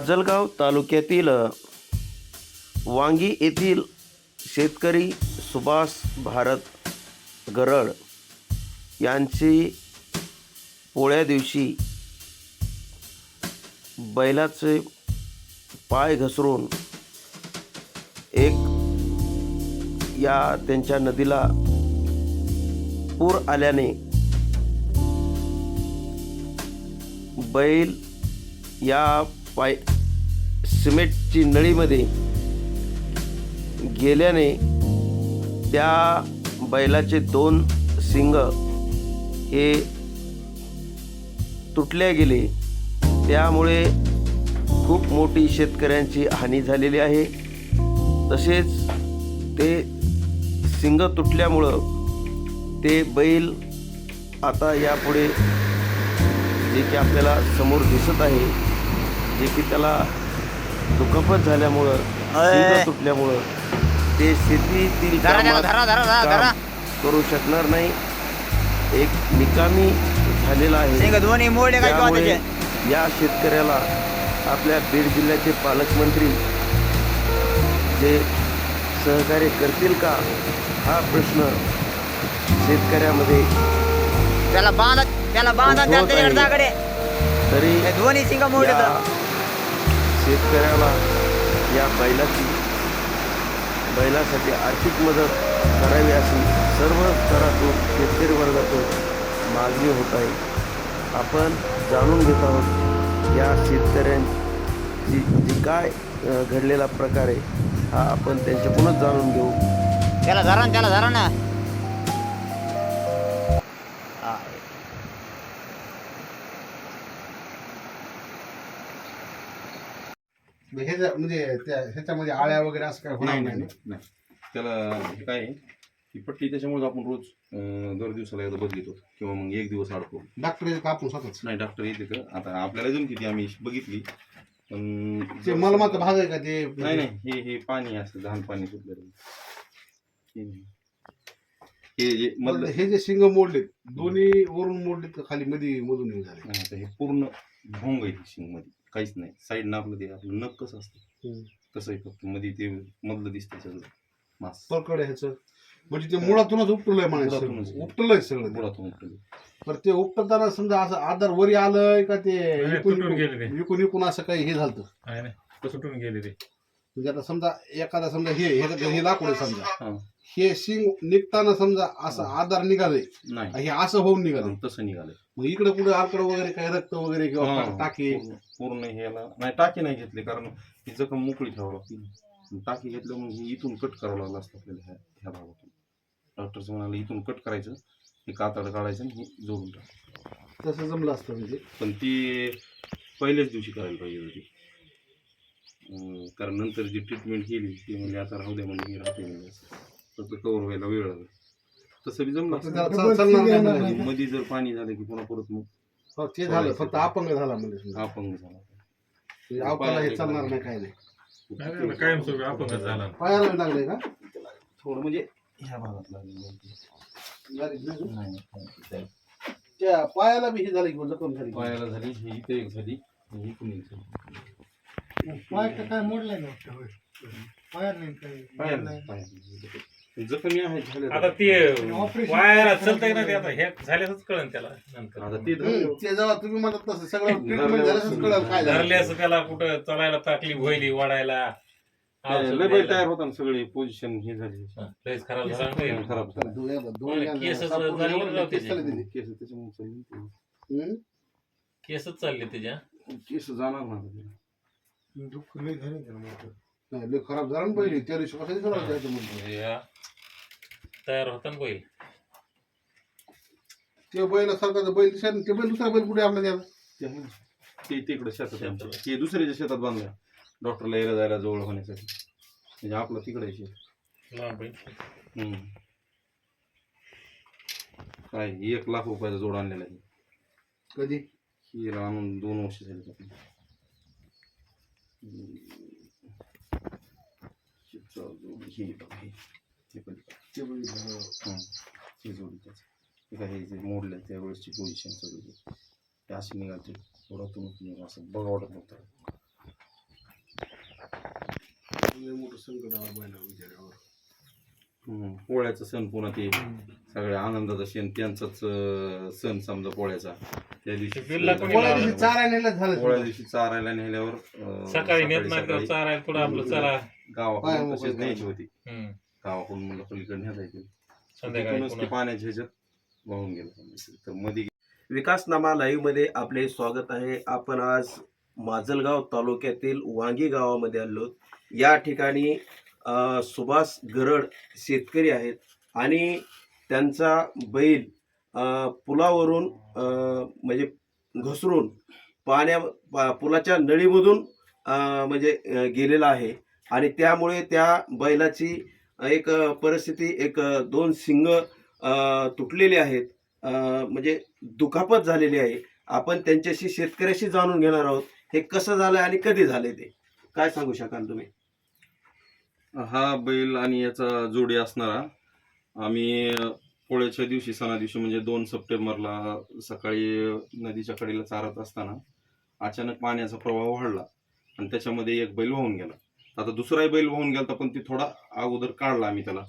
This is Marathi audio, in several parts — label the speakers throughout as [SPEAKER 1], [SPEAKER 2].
[SPEAKER 1] माजलगाव तालुक्यातील वांगी येथील शेतकरी सुभाष भारत गरड यांची पोळ्या दिवशी बैलाचे पाय घसरून एक या त्यांच्या नदीला पूर आल्याने बैल या पाय सिमेंटची नळीमध्ये गेल्याने त्या बैलाचे दोन शिंग हे तुटले गेले. त्यामुळे खूप मोठी शेतकऱ्यांची हानी झालेली आहे. तसेच ते शिंग तुटल्यामुळं ते बैल आता यापुढे जे की आपल्याला समोर दिसत आहे जे की त्याला दुखापत झाल्यामुळं शिंग तुटल्यामुळं ते शेतीतील कामात. करू शकणार नाही. एक निकामी झालेला आहे. त्यामुळे या शेतकऱ्याला आपल्या बीड जिल्ह्याचे पालकमंत्री जे सहकार्य करतील का हा प्रश्न शेतकऱ्यामध्ये
[SPEAKER 2] त्याला बांधा त्याला
[SPEAKER 1] तरी शेतकऱ्याला या बैलाची बैलासाठी आर्थिक मदत करावी अशी सर्व स्तरातून शेतकरी वर्गातून मागणी होत आहे. आपण जाणून घेत आहोत या शेतकऱ्यांची जी काय घडलेला प्रकार आहे हा आपण त्यांच्याकडूनच जाणून घेऊ.
[SPEAKER 2] त्याला धरा ना, त्याला धरा ना.
[SPEAKER 3] ह्याच्या म्हणजे त्या ह्याच्यामध्ये आळ्या वगैरे असं काय होणार
[SPEAKER 4] नाही
[SPEAKER 3] नाही
[SPEAKER 4] त्याला हे काय आहे? ही पट्टी त्याच्यामुळे आपण रोज अं, दर दिवसाला एकदा बदलितो. किंवा मग एक दिवस अडकतो
[SPEAKER 3] डॉक्टर का आपण स्वतःच.
[SPEAKER 4] नाही डॉक्टर येते का? आता आपल्याला जमती ती आम्ही बघितली. पण
[SPEAKER 3] ते मलमाचा भाग आहे का ते?
[SPEAKER 4] नाही नाही हे हे पाणी असतं घाण पाणी सुटलेलं हे नाही. हे मधलं
[SPEAKER 3] हे जे शिंग मोडले दोन्ही वरून मोडले तर खाली मध्ये मधून हे झाले
[SPEAKER 4] नाही, आता हे पूर्ण भोंग आहे शिंगमध्ये काहीच नाही. साईड आपलं ते आपलं नख कसं असतं. तसं आहे फक्त मध्ये ते मधलं दिसतं सगळं. मास.
[SPEAKER 3] परकडे ह्याचं. म्हणजे ते मुळातूनच उपटलंय म्हणायचं
[SPEAKER 4] मुळातूनच.
[SPEAKER 3] उपटलंय सगळं
[SPEAKER 4] बुडातून उठलेलं.
[SPEAKER 3] पण ते उपटताना समजा असं आधार वरी आलंय का ते
[SPEAKER 5] नाही,
[SPEAKER 3] इकून
[SPEAKER 5] तुटून गेले ते.
[SPEAKER 3] इकून- इकून इकून असं काही हे झालं
[SPEAKER 5] आहे ना तर सुटून गेले ते.
[SPEAKER 3] म्हणजे आता समजा एखादा समजा हे ह्याच्यात हे लाकूड आहे समजा.
[SPEAKER 4] हा.
[SPEAKER 3] हे शिंग निघताना समजा असं आधार निघालंय.
[SPEAKER 4] नाही.
[SPEAKER 3] हे असं होऊन निघालंय.
[SPEAKER 4] तसं निघालं
[SPEAKER 3] मग इकडे कुठे आकडे वगैरे काही रक्त वगैरे किंवा
[SPEAKER 4] हा,
[SPEAKER 3] टाके?
[SPEAKER 4] पूर्ण- ह्याला नाही टाकी नाही घेतली कारण ही जखम मोकळी ठेवावं लागते. टाकी घेतलं मग हे इथून कट करावं लागलं असतं आपल्याला ह्या ह्या भागातून. डॉक्टरचं म्हणाले इथून कट करायचं हे कातड काढायचं आणि हे जोडून टाक.
[SPEAKER 3] तसं जमलं असतं म्हणजे.
[SPEAKER 4] पण ती पहिल्याच दिवशी करायला पाहिजे होती. कारण नंतर जी ट्रीटमेंट केली ती म्हणजे आता राहू द्या म्हणजे राहते म्हणजे फक्त कवर व्हायला वेळ लागेल. तसं बी जमलं. असतं. मध्ये जर पाणी झालं की पुन्हा परत मग
[SPEAKER 3] हो, ते झालं. फक्त अपंग झाला म्हणजे.
[SPEAKER 4] अपंग झाला.
[SPEAKER 3] म्हणजे अवकाला हे चालणार नाही काय नाही.
[SPEAKER 5] नाही, नाही, कायम स्वरूपी अपंगच झाला.
[SPEAKER 3] पायाला लागले का?
[SPEAKER 4] थोडं म्हणजे ह्या भागात लागलं
[SPEAKER 3] गाडीत नाही का? त्या पायाला बी हे झाली किंवा जखम झाली.
[SPEAKER 4] पायाला झाली ही इथे एक झाली आणि इकडून एक झाली.
[SPEAKER 6] पाय तर काय मोडलाय ना पायात नाही काय
[SPEAKER 4] पायाला पायाला. जखमी आहे
[SPEAKER 5] आता ते
[SPEAKER 6] Operation
[SPEAKER 5] चलतंय ना ते आता हे झाल्याच कळन त्याला नंतर
[SPEAKER 4] आता ते
[SPEAKER 3] हम्म, ते जेव्हा तुम्ही म्हणत तसं सगळं ट्रीटमेंट झाल्याच कळलं काय झालं
[SPEAKER 5] धरले असं त्याला कुठं चलायला तकलीफ व्हायली वाढायला औषध
[SPEAKER 4] लय बैल
[SPEAKER 5] द्यायला.
[SPEAKER 4] तयार होता ना सगळे पोझिशन हे झाली
[SPEAKER 5] हा, लयच खराब झाला ना ते.
[SPEAKER 4] खराब झाला
[SPEAKER 5] केसच
[SPEAKER 3] सापडून एवढे केस झाले
[SPEAKER 5] त्याचे.
[SPEAKER 3] तिथे.
[SPEAKER 4] केस त्याच्यामुळे चालली ना
[SPEAKER 3] हम्म?
[SPEAKER 5] केसच चालले त्याच्या.
[SPEAKER 4] केस जाणार ना.
[SPEAKER 6] दुःख लय झालं त्याला मोठं.
[SPEAKER 3] नाही, लय खराब झाला ना पहिले त्या दिवशी कशाची खराब झाली त्याच्यामध्ये?
[SPEAKER 5] म्हणजे हा तयार होता ना बैल
[SPEAKER 3] ते बैल सारखा बैल दिसायला ते बैल दुसरा बैल कुठे आपल्या त्याला
[SPEAKER 4] ते आहे ना. ते तिकडे शेतात आहे आमच्या. ते दुसऱ्याच्या शेतात बांधल्या डॉक्टरला यायला जायला जवळ होण्यासाठी म्हणजे आपलं तिकडे आहे शेत
[SPEAKER 5] लांब आहे.
[SPEAKER 4] हम्म. काय एक लाख रुपयाचा जोड आणलेला आहे
[SPEAKER 3] कधी
[SPEAKER 4] ही आणून दोन वर्ष झाली. हे बघा हे ते पण
[SPEAKER 3] ते बघितलं
[SPEAKER 4] हां ते जोडी त्याचं का हे जे मोडलं आहे त्यावेळेसची पोझिशन सगळी ते अशी निघाली ओढातूनच निघा असं बघा वाटत नव्हतं
[SPEAKER 3] मोठं संकट आलं
[SPEAKER 4] महिना पोळ्याचा सण पुन्हा ते सगळ्या आनंदाचा सण त्यांचाच अं, सण समजा पोळ्याचा. त्या दिवशी
[SPEAKER 5] बिल्ला कोणी
[SPEAKER 6] पोळ्या? दिवशी चारायला झालं
[SPEAKER 4] पोळ्या दिवशी चारायला नेल्यावर अं,
[SPEAKER 5] सकाळी नेत नाही
[SPEAKER 4] सकाळी
[SPEAKER 5] चारायला पुढे आपलं चला.
[SPEAKER 3] पाय
[SPEAKER 4] गावाकडून
[SPEAKER 3] मोकळे
[SPEAKER 4] तसेच न्यायची. होती.
[SPEAKER 5] हम्म.
[SPEAKER 4] गावाकडून म्हणलं पलीकडे न्यायला येते
[SPEAKER 5] संध्याकाळी
[SPEAKER 4] तिथूनच ते
[SPEAKER 5] पुन्हा.
[SPEAKER 4] पाण्याच्या ह्याच्यात वाहून गेलं तर मध्ये
[SPEAKER 1] विकासनामा लाईव्हमध्ये आपले स्वागत आहे. आपण आज माजलगाव तालुक्यातील वांगी गावामध्ये आलो या ठिकाणी सुभाष गरड शेतकरी आहेत आणि त्यांचा बैल पुलावरून म्हणजे घसरून पाण्या पा- पुलाच्या नळीमधून म्हणजे गेलेला आहे. आणि त्यामुळे त्या बैलाची एक परिस्थिती एक दोन शिंग तुटलेले आहेत. म्हणजे दुखापत झालेली आहे. आपण त्यांच्याशी शेतकऱ्याशी जाणून घेणार आहोत. हे कसं झालं आणि कधी झाले ते? काय सांगू शकाल तुम्ही?
[SPEAKER 4] हा बैल आणि याचा जोडी असणारा. आम्ही पोळ्याच्या दिवशी सणा दिवशी म्हणजे दोन सप्टेंबरला सकाळी नदीच्या कडेला चारत असताना अचानक पाण्याचा प्रवाह वाढला आणि त्याच्यामध्ये एक बैल वाहून गेला. आता दुसराही बैल वाहून गेला पण ती थोडा अगोदर काढला आम्ही त्याला.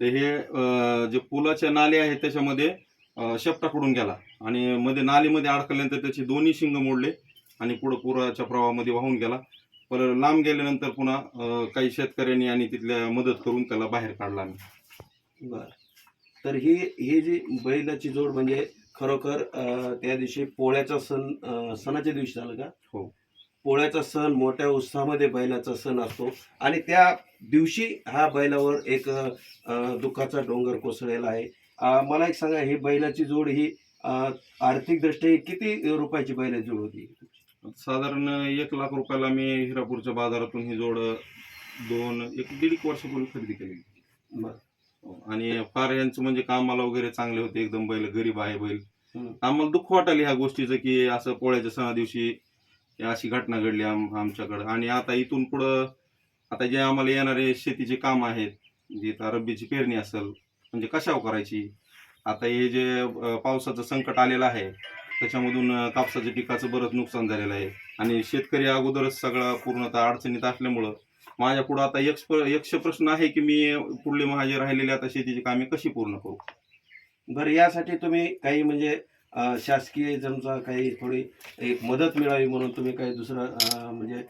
[SPEAKER 4] तर हे जे पुलाच्या नाले आहेत त्याच्यामध्ये शेपटा शेपटाकडून गेला आणि मध्ये नालीमध्ये अडकल्यानंतर त्याचे दोन्ही शिंग मोडले आणि पुढं पुराच्या प्रवाहामध्ये वाहून गेला. पर लांब गेल्यानंतर पुन्हा अं, काही शेतकऱ्यांनी आणि तिथल्या मदत करून त्याला बाहेर काढला आम्ही.
[SPEAKER 1] बर. तर ही ही जी बैलाची जोड म्हणजे खरोखर अ, त्या दिवशी पोळ्याचा सण अ, सणाच्या दिवशी झालं का?
[SPEAKER 4] हो.
[SPEAKER 1] पोळ्याचा सण मोठ्या उत्साहामध्ये बैलाचा सण असतो. आणि त्या दिवशी हा बैलावर एक अ, दुःखाचा डोंगर कोसळलेला आहे. अ, मला एक सांगा ही बैलाची जोड ही अ, आर्थिक दृष्ट्या किती रुपयाची बैलाची जोड होती?
[SPEAKER 4] साधारण एक लाख रुपयाला मी हिरापूरच्या बाजारातून ही जोड दोन एक दीड एक वर्षापूर्वी खरेदी केली
[SPEAKER 1] बर.
[SPEAKER 4] आणि फार यांचं म्हणजे कामाला वगैरे चांगले होते एकदम बैल गरीब आहे बैल. आम्हाला दुःख वाटायला ह्या गोष्टीचं की असं पोळ्याच्या सणा दिवशी अशी घटना घडली आम आमच्याकडं. आणि आता इथून पुढं आता जे आम्हाला येणारे शेतीचे काम आहेत जे आता रब्बीची पेरणी असेल म्हणजे कशावर करायची? आता हे जे पावसाचं संकट आलेलं आहे त्याच्यामधून कापसाच्या पिकाचं बरंच नुकसान झालेलं आहे. आणि शेतकरी अगोदरच सगळा पूर्णतः अडचणीत असल्यामुळं माझ्या पुढं आता यक्ष यक्ष प्रश्न आहे की मी पुढले माझे राहिलेले आता शेतीची कामे कशी पूर्ण करू?
[SPEAKER 1] बरं यासाठी तुम्ही काही म्हणजे शासकीय जमचा काही थोडी एक मदत मिळावी म्हणून तुम्ही काही दुसरं म्हणजे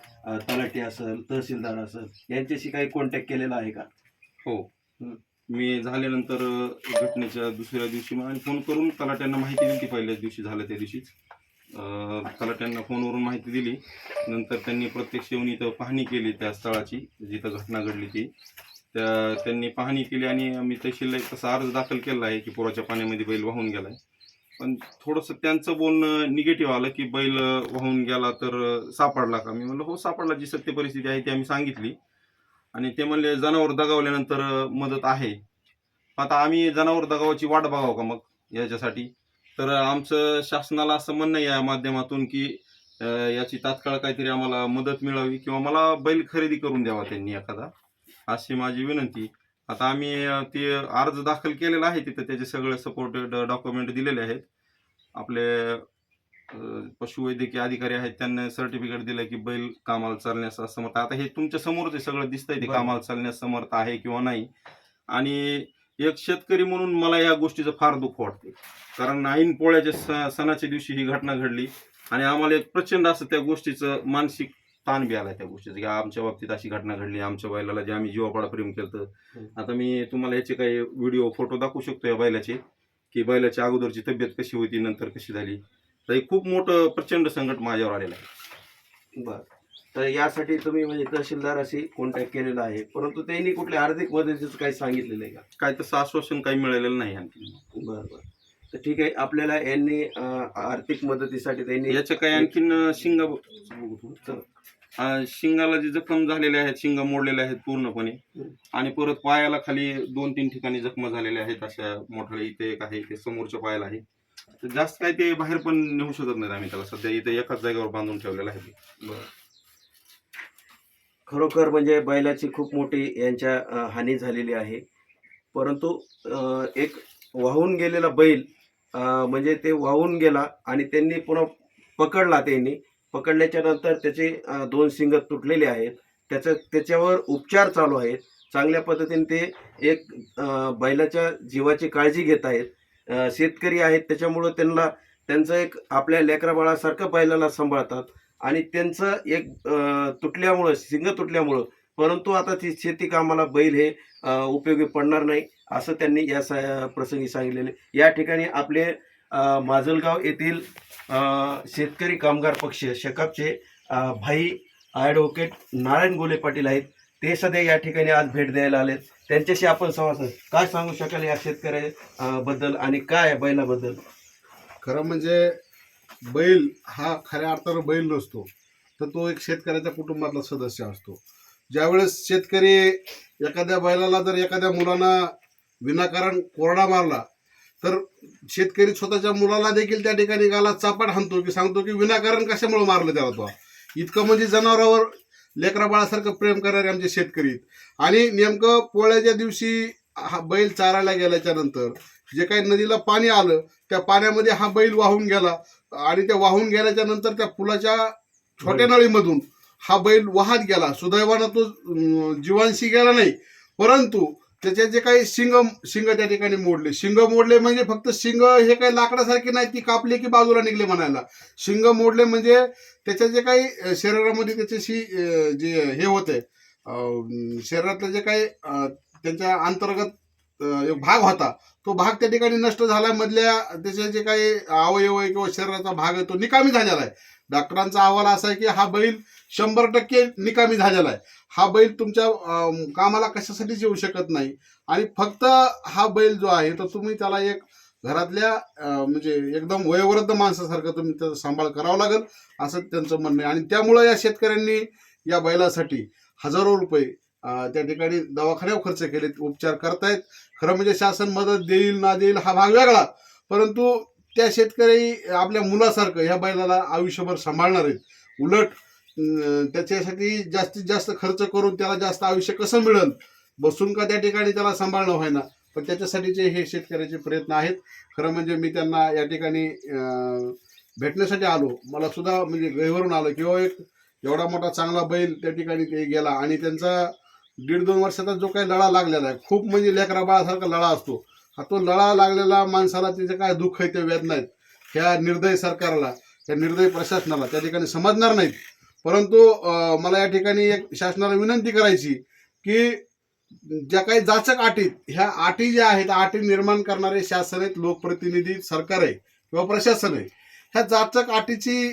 [SPEAKER 1] तलाठी असेल तहसीलदार असेल यांच्याशी काही कॉन्टॅक्ट केलेला आहे का?
[SPEAKER 4] हं. मी झाल्यानंतर घटनेच्या दुसऱ्या दिवशी मग आणि फोन करून तलाट्यांना माहिती दिली ती पहिल्याच दिवशी झालं त्या दिवशीच. तलाट्यांना फोनवरून माहिती दिली. नंतर त्यांनी प्रत्यक्ष येऊन इथं पाहणी केली त्या स्थळाची जिथं घटना घडली ती. त्या त्यांनी पाहणी केली आणि मी तहसीलला एक तसा अर्ज दाखल केला आहे की पुराच्या पाण्यामध्ये बैल वाहून गेला आहे पण थोडंसं त्यांचं बोलणं निगेटिव्ह आलं की बैल वाहून गेला तर सापडला का? मी म्हणलं हो सापडला. जी सत्य परिस्थिती आहे ती आम्ही सांगितली. आणि ते म्हणले जनावर दगावल्यानंतर मदत आहे. आता आम्ही जनावर दगावाची वाट बघावं का मग याच्यासाठी? तर आमचं शासनाला असं म्हणणं आहे या माध्यमातून की याची तात्काळ काहीतरी आम्हाला मदत मिळावी किंवा मला बैल खरेदी करून द्यावा त्यांनी एखादा अशी माझी विनंती. आता आम्ही ते अर्ज दाखल केलेला आहे तिथं त्याचे सगळे सपोर्टेड डॉक्युमेंट दिलेले आहेत. आपले पशुवैद्यकीय अधिकारी आहेत त्यांना सर्टिफिकेट दिलं की बैल कामाला चालण्यास असमर्थ. आता हे तुमच्या समोरच सगळं दिसतंय ते. कामाला चालण्यास समर्थ आहे किंवा नाही. आणि एक शेतकरी म्हणून मला या गोष्टीचं फार दुःख वाटते कारण ऐन पोळ्याच्या सणाच्या दिवशी ही घटना घडली आणि आम्हाला एक प्रचंड असं त्या गोष्टीचं मानसिक ताण बी आला त्या गोष्टीचं की आमच्या बाबतीत अशी घटना घडली आमच्या बैलाला जे आम्ही जीवापाडा प्रेम केलं. आता मी तुम्हाला याचे काही व्हिडिओ फोटो दाखवू शकतो या बैलाचे की बैलाची अगोदरची तब्येत कशी होती नंतर कशी झाली. तर हे खूप मोठं प्रचंड संकट माझ्यावर आलेलं आहे.
[SPEAKER 1] बर. तर यासाठी तुम्ही म्हणजे तहसीलदाराशी कॉन्टॅक्ट केलेला आहे. परंतु त्यांनी कुठल्या आर्थिक मदतीचं काही सांगितलेलं आहे का?
[SPEAKER 4] काय तसं आश्वासन काही मिळालेलं नाही आणखी.
[SPEAKER 1] बरं बरं. तर ठीक आहे आपल्याला यांनी आर्थिक मदतीसाठी त्यांनी
[SPEAKER 4] याच्या काही आणखीन शिंगा. अं, शिंगाला जे जखम झालेले आहेत शिंगा मोडलेल्या आहेत पूर्णपणे.
[SPEAKER 1] हम्म.
[SPEAKER 4] आणि परत पायाला खाली दोन तीन ठिकाणी जखमा झालेल्या आहेत अशा मोठ्या इथे एक आहे ते समोरच्या पायाला आहे. तर जास्त काय ते बाहेर पण नेऊ शकत नाही आम्ही त्याला. सध्या इथे एकाच जागेवर बांधून ठेवलेलं आहे ते.
[SPEAKER 1] खरोखर म्हणजे बैलाची खूप मोठी यांच्या अ, हानी झालेली आहे. परंतु अ, एक वाहून गेलेला बैल अ, म्हणजे ते वाहून गेला आणि त्यांनी पुन्हा पकडला त्यांनी. पकडल्याच्या नंतर त्याचे अ, दोन शिंग तुटलेले आहेत. त्याचं त्याच्यावर उपचार चालू आहेत. चांगल्या पद्धतीने ते एक बैलाच्या जीवाची काळजी घेत आहेत. शेतकरी आहेत त्याच्यामुळं त्यांना त्यांचं एक आपल्या लेकरा बाळासारखं बैलाला सांभाळतात. आणि त्यांचं एक तुटल्यामुळं शिंग तुटल्यामुळं परंतु आता ती शेती कामाला बैल हे उपयोगी पडणार नाही असं त्यांनी या सा प्रसंगी सांगितलेले या ठिकाणी आपले माजलगाव येथील शेतकरी कामगार पक्ष शेकापचे भाई ॲडव्होकेट नारायण गोले पाटील आहेत. ते सध्या या ठिकाणी आज भेट द्यायला आले त्यांच्याशी आपण संवाद काय सांगू शकाल या शेतकऱ्या बद्दल आणि काय बैलाबद्दल?
[SPEAKER 3] खरं म्हणजे बैल हा खऱ्या अर्थानं बैल नसतो तर तो एक शेतकऱ्याच्या कुटुंबातला सदस्य असतो. ज्यावेळेस शेतकरी एखाद्या बैलाला जर एखाद्या मुलानं विनाकारण कोरडा मारला तर शेतकरी स्वतःच्या मुलाला देखील त्या ठिकाणी गाला चापाट हाणतो की सांगतो की विनाकारण कशामुळे मारलं त्याला तो? इतकं म्हणजे जनावरावर लेकरा बाळासारखं प्रेम करणारे आमचे शेतकरी. आणि नेमकं पोळ्याच्या दिवशी हा बैल चारायला गेल्याच्यानंतर जे काही नदीला पाणी आलं त्या पाण्यामध्ये हा बैल वाहून गेला. आणि त्या वाहून गेल्याच्यानंतर त्या पुलाच्या छोट्या नळीमधून हा बैल वाहत गेला. सुदैवानं तो जीवांशी गेला नाही. परंतु त्याचे जे काही शिंग शिंग त्या ठिकाणी मोडले. शिंग मोडले म्हणजे फक्त शिंग हे काही लाकडासारखे नाही ती कापली की बाजूला निघले म्हणायला. शिंग मोडले म्हणजे त्याच्या जे काही शरीरामध्ये त्याच्याशी जे हे होते शरीरातलं जे काही त्यांच्या अंतर्गत एक भाग होता. तो भाग त्या ठिकाणी नष्ट झाला मधल्या त्याचे जे काही अवयव आहे किंवा शरीराचा भाग आहे तो निकामी झालेला आहे. डॉक्टरांचा अहवाल असा आहे की हा बैल शंभर टक्के निकामी झालेला आहे. हा बैल तुमच्या कामाला कशासाठीच येऊ शकत नाही. आणि फक्त हा बैल जो आहे तर तुम्ही त्याला एक घरातल्या म्हणजे एकदम वयोवृद्ध माणसासारखं तुम्ही त्याचा सांभाळ करावा लागेल असं त्यांचं म्हणणं आहे. आणि त्यामुळं या शेतकऱ्यांनी या बैलासाठी हजारो रुपये त्या ठिकाणी दवाखान्यावर खर्च केले उपचार करतायत. खरं म्हणजे शासन मदत देईल ना देईल हा भाग वेगळा. परंतु त्या शेतकरी आपल्या मुलासारखं ह्या बैलाला आयुष्यभर सांभाळणार आहेत. उलट त्याच्यासाठी जास्तीत जास्त खर्च करून त्याला जास्त आयुष्य कसं मिळेल? बसून का त्या ठिकाणी त्याला सांभाळणं व्हायना? पण त्याच्यासाठीचे हे शेतकऱ्याचे प्रयत्न आहेत. खरं म्हणजे मी त्यांना या ठिकाणी भेटण्यासाठी आलो. मला सुद्धा म्हणजे गैवरून आलं किंवा एक एवढा मोठा चांगला बैल त्या ठिकाणी ते गेला आणि त्यांचा दीड दोन वर्षाचा जो काही लढा लागलेला आहे खूप म्हणजे लेकरा बाळासारखा लढा असतो. हा तो लढा लागलेला माणसाला त्याचे काय दुःख आहे ते वेदना आहेत ह्या निर्दय सरकारला त्या निर्दय प्रशासनाला त्या ठिकाणी समजणार नाहीत. परंतु मला या ठिकाणी एक शासनाला विनंती करायची की ज्या काही जाचक अटीत ह्या अटी ज्या आहेत अटी निर्माण करणारे शासन आहेत लोकप्रतिनिधी सरकार आहे किंवा प्रशासन आहे. ह्या जाचक अटीची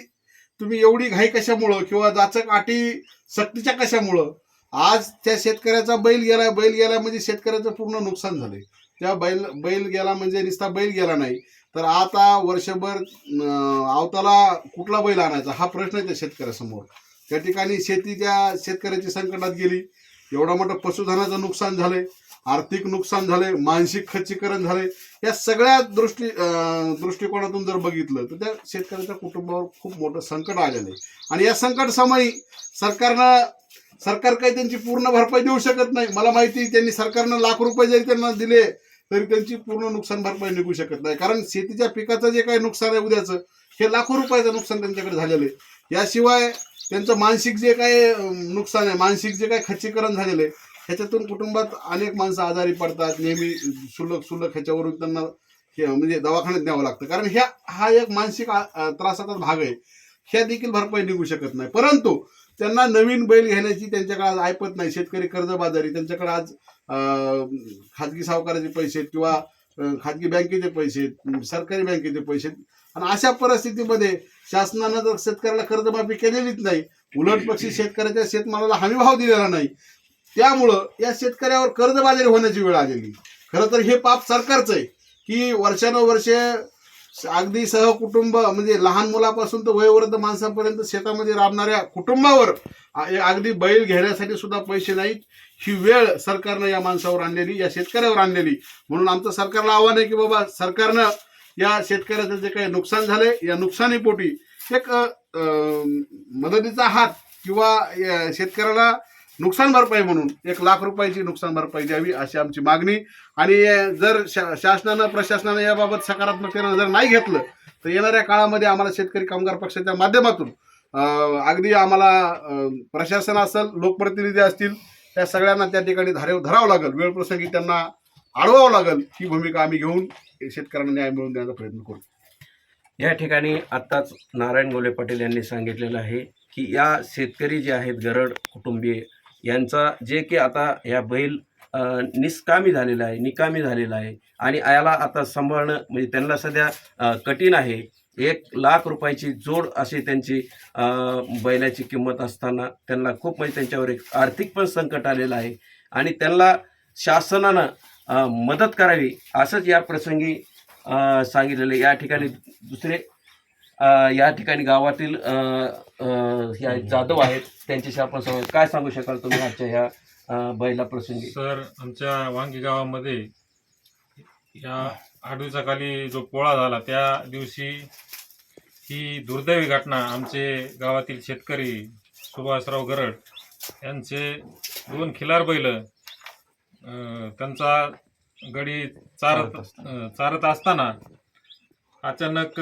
[SPEAKER 3] तुम्ही एवढी घाई कशामुळं किंवा जाचक अटी सक्तीच्या कशामुळं आज त्या शेतकऱ्याचा बैल गेला बैल गेला म्हणजे शेतकऱ्याचं पूर्ण नुकसान झालंय. त्या बैल बैल गेला म्हणजे नुसता बैल गेला नाही. तर आता वर्षभर आवताला कुठला बैल आणायचा? हा प्रश्न आहे त्या शेतकऱ्यासमोर. त्या ठिकाणी शेती त्या शेतकऱ्याची संकटात गेली. एवढा मोठं पशुधनाचं नुकसान झालंय आर्थिक नुकसान झाले मानसिक खच्चीकरण झाले या सगळ्या दृष्टी दृष्टिकोनातून जर बघितलं तर त्या शेतकऱ्याच्या कुटुंबावर खूप मोठं संकट आलेलं आहे. आणि या संकट समयी सरकारनं सरकार काही त्यांची पूर्ण भरपाई देऊ शकत नाही. मला माहिती त्यांनी सरकारनं लाख रुपये जरी त्यांना दिले तरी त्यांची पूर्ण नुकसान भरपाई निघू शकत नाही. कारण शेतीच्या पिकाचं जे काही नुकसान आहे उद्याचं हे लाखो रुपयाचं नुकसान त्यांच्याकडे झालेलं आहे. याशिवाय त्यांचं मानसिक जे काही नुकसान आहे मानसिक जे काही खच्चीकरण झालेलं आहे ह्याच्यातून कुटुंबात अनेक माणसं आजारी पडतात. नेहमी सुलभ सुलभ ह्याच्यावरून त्यांना म्हणजे दवाखान्यात न्यावं लागतं. कारण ह्या हा एक मानसिक त्रासाचा भाग आहे. ह्या देखील भरपाई निघू शकत नाही. परंतु त्यांना नवीन बैल घेण्याची त्यांच्याकडे आज ऐपत नाही. शेतकरी कर्जबाजारी. त्यांच्याकडे आज खाजगी सावकाराचे पैसे आहेत किंवा खाजगी बँकेचे पैसे आहेत सरकारी बँकेचे पैसे आणि अशा परिस्थितीमध्ये शासनानं जर शेतकऱ्याला कर्जमाफी केलेलीच नाही उलट पक्षी शेतकऱ्याच्या शेतमालाला हमी भाव दिलेला नाही. त्यामुळं या शेतकऱ्यावर कर्जबाजारी होण्याची वेळ आलेली. खरं तर हे पाप सरकारचं आहे की वर्षानुवर्षे अगदी सहकुटुंब म्हणजे लहान मुलापासून तर वयोवृद्ध माणसापर्यंत शेतामध्ये राबणाऱ्या कुटुंबावर अगदी बैल घेण्यासाठी सुद्धा पैसे नाहीत. ही वेळ सरकारनं या माणसावर आणलेली या शेतकऱ्यावर आणलेली. म्हणून आमचं सरकारला आव्हान आहे की बाबा सरकारनं या शेतकऱ्याचं जे काही नुकसान झालंय या नुकसानीपोटी एक मदतीचा हात किंवा या शेतकऱ्याला नुकसान भरपाई म्हणून एक लाख रुपयाची नुकसान भरपाई द्यावी अशी आमची मागणी. आणि जर शा- शासनानं प्रशासनानं याबाबत सकारात्मकतेनं जर नाही घेतलं तर येणाऱ्या काळामध्ये आम्हाला शेतकरी कामगार पक्षाच्या माध्यमातून अगदी आम्हाला प्रशासन असेल लोकप्रतिनिधी असतील त्या सगळ्यांना त्या ठिकाणी धारेव धरावं लागेल. वेळप्रसंगी त्यांना अडवावं लागेल ही भूमिका आम्ही घेऊन शेतकऱ्यांना न्याय मिळवून देण्याचा प्रयत्न करू.
[SPEAKER 1] या ठिकाणी आत्ताच नारायण गोले पाटील यांनी सांगितलेलं आहे की या शेतकरी जे आहेत गरड कुटुंबीय यांचा जे की आता ह्या बैल निष्कामी झालेला आहे निकामी झालेला आहे आणि याला आता सांभाळणं म्हणजे त्यांना सध्या कठीण आहे एक लाख रुपयाची जोड अशी त्यांची बैलाची किंमत असताना त्यांना खूप म्हणजे त्यांच्यावर एक आर्थिक पण संकट आलेलं आहे आणि त्यांना शासनानं मदत करावी असंच या प्रसंगी सांगितलेलं आहे. या ठिकाणी दुसरे या ठिकाणी गावातील ह्या जाधव आहेत त्यांच्याशी आपण संवाद काय सांगू शकाल तुम्ही आजच्या ह्या बैला प्रसंगी?
[SPEAKER 5] सर आमच्या वांगी गावामध्ये या आडवीचा खाली जो पोळा झाला त्या दिवशी ही दुर्दैवी घटना आमचे गावातील शेतकरी सुभाषराव गरड यांचे दोन खिलार बैल त्यांचा गडी चारत चारत असताना अचानक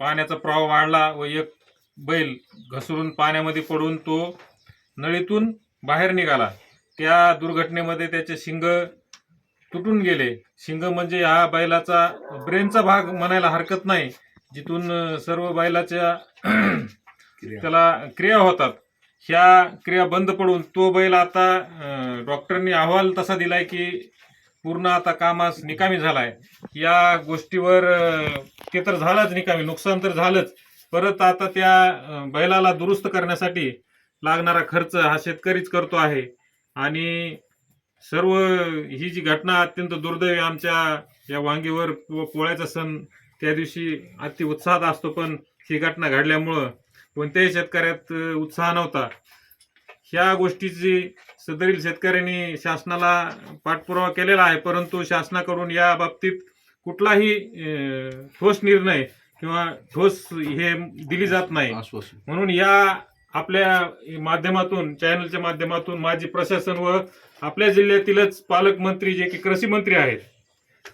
[SPEAKER 5] पाण्याचा प्रवाह वाढला व एक बैल घसरून पाण्यामध्ये पडून तो नळीतून बाहेर निघाला. त्या दुर्घटनेमध्ये त्याचे शिंग तुटून गेले. शिंग म्हणजे हा बैलाचा ब्रेनचा भाग म्हणायला हरकत नाही. जिथून सर्व बैलाच्या त्याला क्रिया होतात. ह्या क्रिया बंद पडून तो बैल आता डॉक्टरनी अहवाल तसा दिलाय की पूर्ण आता कामास निकामी झालाय. या गोष्टीवर ते तर झालंच निकामी नुकसान तर झालंच. परत आता त्या बैलाला दुरुस्त करण्यासाठी लागणारा खर्च हा शेतकरीच करतो आहे. आणि सर्व ही जी घटना अत्यंत दुर्दैवी आमच्या या वांगीवर पोळ्याचा सण त्या दिवशी अति उत्साहात असतो पण ही घटना घडल्यामुळं कोणत्याही शेतकऱ्यात उत्साह नव्हता. ह्या गोष्टीची सदरील शेतकऱ्यांनी शासनाला पाठपुरावा केलेला आहे परंतु शासनाकडून या बाबतीत कुठलाही ठोस निर्णय किंवा ठोस हे दिली जात नाही. म्हणून या आपल्या माध्यमातून चॅनलच्या माध्यमातून माझी प्रशासन व आपल्या जिल्ह्यातीलच पालकमंत्री जे की कृषी मंत्री आहेत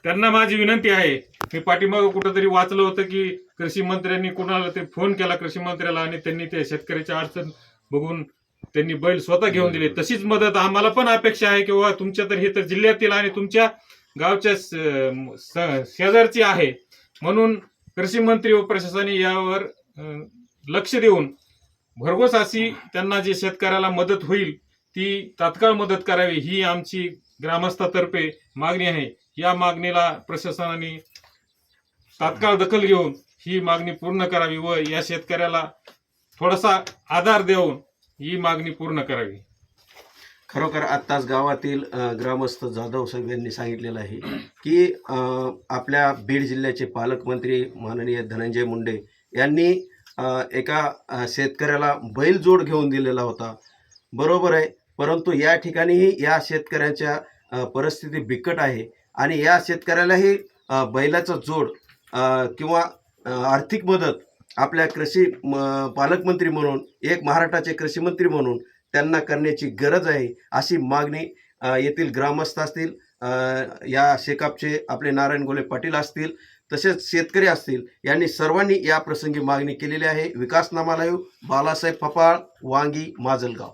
[SPEAKER 5] त्यांना माझी विनंती आहे. मी पाठीमागं कुठंतरी वाचलं होतं की कृषी मंत्र्यांनी कुणाला ते फोन केला कृषी मंत्र्याला आणि त्यांनी त्या शेतकऱ्याची अडचण बघून त्यांनी बैल स्वतः घेऊन दिले. तशीच मदत आम्हाला पण अपेक्षा आहे किंवा तुमच्या तर हे तर जिल्ह्यातील आणि तुमच्या गावच्या स- स- शेजारची आहे. म्हणून कृषी मंत्री व प्रशासनाने यावर लक्ष देऊन भरघोस अशी त्यांना जी शेतकऱ्याला मदत होईल ती तात्काळ मदत करावी ही आमची ग्रामस्थातर्फे मागणी आहे. या मागणीला प्रशासनाने तात्काळ दखल घेऊन ही मागणी पूर्ण करावी व या शेतकऱ्याला थोडासा आधार देऊन ही मागणी पूर्ण करावी.
[SPEAKER 1] खरोखर आत्ताच गावातील ग्रामस्थ जाधव साहेब यांनी सांगितलेलं आहे की आपल्या बीड जिल्ह्याचे पालकमंत्री माननीय धनंजय मुंडे यांनी एका शेतकऱ्याला बैलजोड घेऊन दिलेला होता. बरोबर आहे परंतु या ठिकाणीही या शेतकऱ्याच्या परिस्थिती बिकट आहे आणि या शेतकऱ्यालाही बैलाचा जोड किंवा आर्थिक मदत आपल्या कृषी म- पालकमंत्री म्हणून एक महाराष्ट्राचे कृषीमंत्री म्हणून त्यांना करण्याची गरज आहे अशी मागणी येथील ग्रामस्थ असतील या शेकापचे आपले नारायण गोले पाटील असतील तसेच शेतकरी असतील यांनी सर्वांनी या प्रसंगी मागणी केलेली आहे. विकास नामालय बालासाहेब फपाळ वांगी माजलगाव.